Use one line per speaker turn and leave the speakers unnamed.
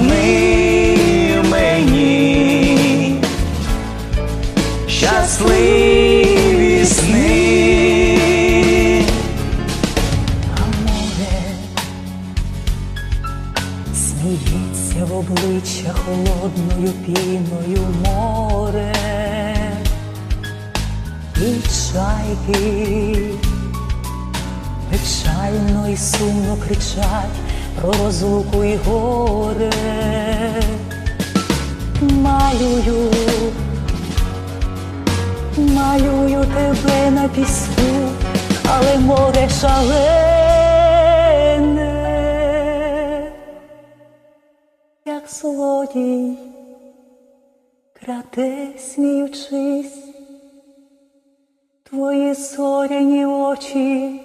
поверни мені. Щасливі сни, Аморе, сміється в обличчя холодною піною море. І чайки. Печально і сумно кричать розлуку і горе. Малюю, малюю тебе на піску, але море шалене, як злодій, краде сміючись, твої зоряні очі